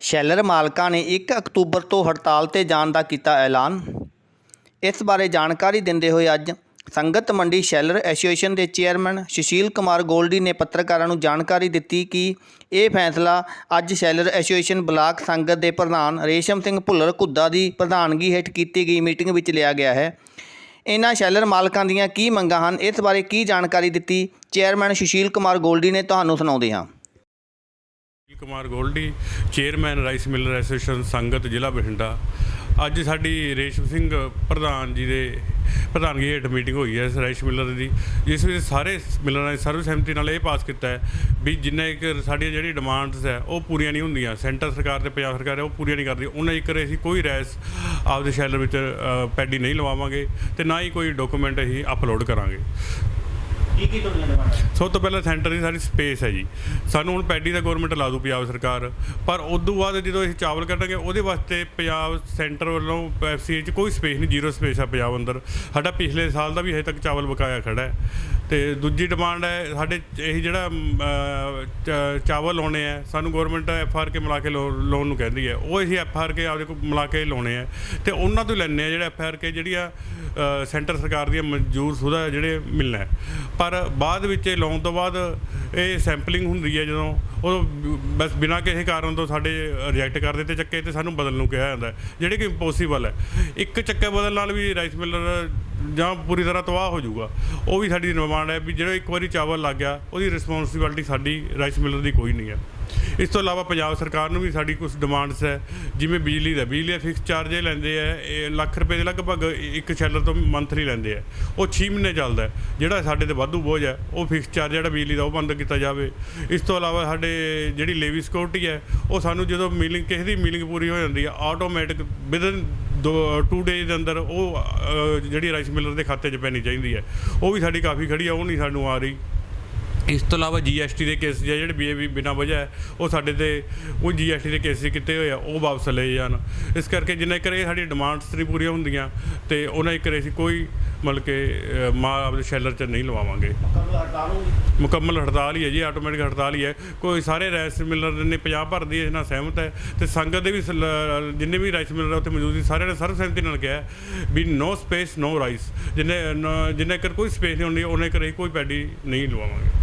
Sheller ਮਾਲਕਾਂ ਨੇ 1 October ਤੋਂ ਹੜਤਾਲ ਤੇ ਜਾਣ ਦਾ ਕੀਤਾ ਐਲਾਨ। ਇਸ ਬਾਰੇ ਜਾਣਕਾਰੀ ਦਿੰਦੇ ਹੋਏ ਅੱਜ ਸੰਗਤ ਮੰਡੀ ਸ਼ੈਲਰ ਐਸੋਸੀਏਸ਼ਨ ਦੇ ਚੇਅਰਮੈਨ ਸੁਸ਼ੀਲ ਕੁਮਾਰ ਗੋਲਡੀ ਨੇ ਪੱਤਰਕਾਰਾਂ ਨੂੰ ਜਾਣਕਾਰੀ ਦਿੱਤੀ ਕਿ ਇਹ ਫੈਸਲਾ ਅੱਜ ਸ਼ੈਲਰ ਐਸੋਸੀਏਸ਼ਨ ਬਲਾਕ ਸੰਗਤ ਦੇ ਪ੍ਰਧਾਨ ਰੇਸ਼ਮ ਸਿੰਘ ਭੁੱਲਰ ਘੁੱਦਾ ਦੀ ਪ੍ਰਧਾਨਗੀ ਹੇਠ ਕੀਤੀ ਗਈ ਮੀਟਿੰਗ ਵਿੱਚ ਲਿਆ ਗਿਆ ਹੈ। ਇਹਨਾਂ ਸ਼ੈਲਰ ਮਾਲਕਾਂ ਦੀਆਂ ਕੀ ਮੰਗਾਂ ਹਨ, ਇਸ ਬਾਰੇ ਕੀ ਜਾਣਕਾਰੀ ਦਿੱਤੀ? ਚੇਅਰਮੈਨ ਸੁਸ਼ੀਲ ਕੁਮਾਰ ਗੋਲਡੀ ਨੇ ਤੁਹਾਨੂੰ ਸੁਣਾਉਂਦੇ ਹਾਂ। Kumar Goldy, chairman rice miller association Sangat ਜ਼ਿਲ੍ਹਾ ਬਠਿੰਡਾ। ਅੱਜ ਸਾਡੀ ਰੇਸ਼ਮ ਸਿੰਘ ਪ੍ਰਧਾਨ ਜੀ ਦੇ ਪ੍ਰਧਾਨਗੀ ਹੇਠ ਮੀਟਿੰਗ ਹੋਈ ਹੈ ਰਾਈਸ ਮਿਲਰ ਦੀ, ਜਿਸ ਵਿੱਚ ਸਾਰੇ ਮਿਲਰਾਂ ਨੇ ਸਰਵਸਹਿਮਤੀ ਨਾਲ ਇਹ ਪਾਸ ਕੀਤਾ ਹੈ ਵੀ ਜਿੰਨਾ ਇੱਕ ਸਾਡੀਆਂ ਜਿਹੜੀ ਡਿਮਾਂਡਸ ਹੈ, ਉਹ ਪੂਰੀਆਂ ਨਹੀਂ ਹੁੰਦੀਆਂ। ਸੈਂਟਰ ਸਰਕਾਰ ਤੇ ਪੰਜਾਬ ਸਰਕਾਰ ਹੈ, ਉਹ ਪੂਰੀਆਂ ਨਹੀਂ ਕਰਦੀ। ਉਹਨਾਂ ਇੱਕ ਅਸੀਂ ਕੋਈ ਰੈਸ ਆਪਦੇ ਸ਼ੈਲਰ ਵਿੱਚ ਪੈਡੀ ਨਹੀਂ ਲਵਾਵਾਂਗੇ ਤੇ ਨਾ ਹੀ ਕੋਈ ਡਾਕੂਮੈਂਟ ਅਸੀਂ ਅਪਲੋਡ ਕਰਾਂਗੇ। ਕੀ ਕੀ ਤੁਹਾਡੀਆਂ ਡਿਮਾਂਡਾਂ ਸਭ ਤੋਂ ਪਹਿਲਾਂ ਸੈਂਟਰ ਦੀ ਸਾਡੀ ਸਪੇਸ ਹੈ ਜੀ। ਸਾਨੂੰ ਹੁਣ ਪੈਡੀ ਦਾ ਗਵਰਨਮੈਂਟ ਲਾ ਦੂ ਪੰਜਾਬ ਸਰਕਾਰ। ਪਰ ਉਸ ਤੋਂ ਬਾਅਦ ਜਦੋਂ ਅਸੀਂ ਚਾਵਲ ਕੱਢਾਂਗੇ ਉਹਦੇ ਵਾਸਤੇ ਪੰਜਾਬ ਸੈਂਟਰ ਵੱਲੋਂ ਐਫਸੀਏ 'ਚ ਕੋਈ ਸਪੇਸ ਨਹੀਂ ਜ਼ੀਰੋ ਸਪੇਸ ਆ ਪੰਜਾਬ ਅੰਦਰ। ਸਾਡਾ ਪਿਛਲੇ ਸਾਲ ਦਾ ਵੀ ਹਜੇ ਤੱਕ ਚਾਵਲ ਬਕਾਇਆ ਖੜਾ ਹੈ। ਤੇ ਦੂਜੀ ਡਿਮਾਂਡ ਹੈ ਸਾਡੇ ਇਹ ਜਿਹੜਾ ਚ- ਚਾਵਲ ਲਾਉਣੇ ਆ ਸਾਨੂੰ ਗਵਰਨਮੈਂਟ ਐਫ ਆਰ ਕੇ ਮਿਲਾ ਕੇ ਲੋਨ ਨੂੰ ਕਹਿੰਦੀ ਹੈ। ਉਹ ਅਸੀਂ ਐਫ ਆਰ ਕੇ ਆਪਦੇ ਕੋਲ ਮਿਲਾ ਕੇ ਲਾਉਣੇ ਆ ਤੇ ਉਹਨਾਂ ਤੋਂ ਲੈਣੇ ਆ ਜਿਹੜਾ ਐਫ ਆਰ ਕੇ ਜਿਹੜੀਆਂ ਅ, ਸੈਂਟਰ ਸਰਕਾਰ ਦੀਆਂ ਮਨਜ਼ੂਰ ਸੁਦਾ ਜਿਹੜੇ ਮਿਲਣਾ ਪਰ ਪਰ ਬਾਅਦ ਵਿੱਚ ਇਹ ਲਾਉਣ ਤੋਂ ਬਾਅਦ ਇਹ ਸੈਂਪਲਿੰਗ ਹੁੰਦੀ ਹੈ ਜਦੋਂ ਉਹ ਬਸ ਬਿਨਾਂ ਕਿਸੇ ਕਾਰਨ ਤੋਂ ਸਾਡੇ ਰਿਜੈਕਟ ਕਰ ਦਿੱਤੇ ਚੱਕੇ ਤੇ ਸਾਨੂੰ ਬਦਲਣ ਨੂੰ ਕਿਹਾ ਜਾਂਦਾ ਜਿਹੜੇ ਕਿ ਇੰਪੋਸੀਬਲ ਹੈ। ਇੱਕ ਚੱਕੇ ਬਦਲਣ ਨਾਲ ਵੀ ਰਾਈਸ ਮਿਲਰ ਜਾਂ ਪੂਰੀ ਤਰ੍ਹਾਂ ਤਬਾਹ ਹੋ ਜਾਊਗਾ। ਉਹ ਵੀ ਸਾਡੀ ਡਿਮਾਂਡ ਹੈ ਵੀ ਜਿਹੜਾ ਇੱਕ ਵਾਰੀ ਚਾਵਲ ਲੱਗ ਗਿਆ, ਉਹਦੀ ਰਿਸਪੌਂਸਿਬਿਲਟੀ ਸਾਡੀ ਰਾਈਸ ਮਿਲਰ ਦੀ ਕੋਈ ਨਹੀਂ ਹੈ। ਇਸ ਤੋਂ ਇਲਾਵਾ ਪੰਜਾਬ ਸਰਕਾਰ ਨੂੰ ਵੀ ਸਾਡੀ ਕੁਝ ਡਿਮਾਂਡਸ ਹੈ, ਜਿਵੇਂ ਬਿਜਲੀ ਦਾ। ਬਿਜਲੀ ਦਾ ਫਿਕਸ ਚਾਰਜ ਇਹ ਲੈਂਦੇ ਆ ਇਹ ਲੱਖ ਰੁਪਏ ਦੇ ਲਗਭਗ ਇੱਕ ਸ਼ੈਲਰ ਤੋਂ ਮੰਥਲੀ ਲੈਂਦੇ ਆ ਉਹ 6 ਮਹੀਨੇ ਚੱਲਦਾ ਜਿਹੜਾ ਸਾਡੇ ਤੇ ਵਾਧੂ ਬੋਝ ਹੈ, ਉਹ ਫਿਕਸ ਚਾਰਜ ਜਿਹੜਾ ਬਿਜਲੀ ਦਾ ਉਹ ਬੰਦ ਕੀਤਾ ਜਾਵੇ। ਇਸ ਤੋਂ ਇਲਾਵਾ ਸਾਡੇ ਜਿਹੜੀ ਲੇਵੀ ਸਿਕਿਉਰਿਟੀ ਹੈ, ਉਹ ਸਾਨੂੰ ਜਦੋਂ ਮਿਲਿੰਗ ਕਿਸੇ ਦੀ ਮਿਲਿੰਗ ਪੂਰੀ ਹੋ ਜਾਂਦੀ ਹੈ ਆਟੋਮੈਟਿਕ ਵਿਦਨ 2 ਡੇਜ਼ ਦੇ ਅੰਦਰ ਉਹ ਜਿਹੜੀ ਰਾਈਸ ਮਿਲਰ ਦੇ ਖਾਤੇ 'ਚ ਪੈਣੀ ਚਾਹੀਦੀ ਹੈ। ਉਹ ਵੀ ਸਾਡੀ ਕਾਫੀ ਖੜੀ ਆ, ਉਹ ਨਹੀਂ ਸਾਨੂੰ ਆ ਰਹੀ। ਇਸ ਤੋਂ ਇਲਾਵਾ ਜੀਐਸਟੀ ਦੇ ਕੇਸ ਜਿਹੜੇ ਬੀਏਬੀ ਬਿਨਾਂ ਵਜ੍ਹਾ ਹੈ ਉਹ ਸਾਡੇ ਤੇ ਉਹ ਜੀਐਸਟੀ ਦੇ ਕੇਸ ਕੀਤੇ ਹੋਏ ਆ ਉਹ ਵਾਪਸ ਲਏ ਜਾਣ। ਇਸ ਕਰਕੇ ਜਿੰਨਾ ਕਰ ਸਾਡੀ ਡਿਮਾਂਡਸ ਨਹੀਂ ਪੂਰੀਆਂ ਹੁੰਦੀਆਂ ਤੇ ਉਹਨਾਂ ਇੱਕ ਅਸੀਂ ਕੋਈ ਮਤਲਬ ਕਿ ਮਾਂ ਆਪਣੇ ਸ਼ੈਲਰ 'ਚ ਨਹੀਂ ਲਵਾਵਾਂਗੇ। ਮੁਕੰਮਲ ਹੜਤਾਲ ਹੀ ਹੈ ਜੀ ਆਟੋਮੈਟਿਕ ਹੜਤਾਲ ਹੀ ਹੈ। ਕੋਈ ਸਾਰੇ ਰਾਈਸ ਮਿਲਰ ਨੇ ਪੰਜਾਬ ਭਰ ਦੀ ਇਸ ਨਾਲ ਸਹਿਮਤ ਹੈ ਤੇ ਸੰਗਤ ਦੇ ਵੀ ਜਿੰਨੇ ਵੀ ਰਾਈਸ ਮਿਲਰ ਉੱਥੇ ਮੌਜੂਦ ਸੀ ਸਾਰਿਆਂ ਨੇ ਸਰਵਸਹਿਮਤੀ ਨਾਲ ਕਿਹਾ ਹੈ ਵੀ ਨੋ ਸਪੇਸ ਨੋ ਰਾਈਸ ਜਿੰਨੇ ਜਿੰਨੇ ਕਰ ਕੋਈ ਸਪੇਸ ਨਹੀਂ ਹੁੰਦੀ ਉਹਨੇ ਕਰ ਕੋਈ ਪੈਡੀ ਨਹੀਂ ਲਵਾਵਾਂਗੇ।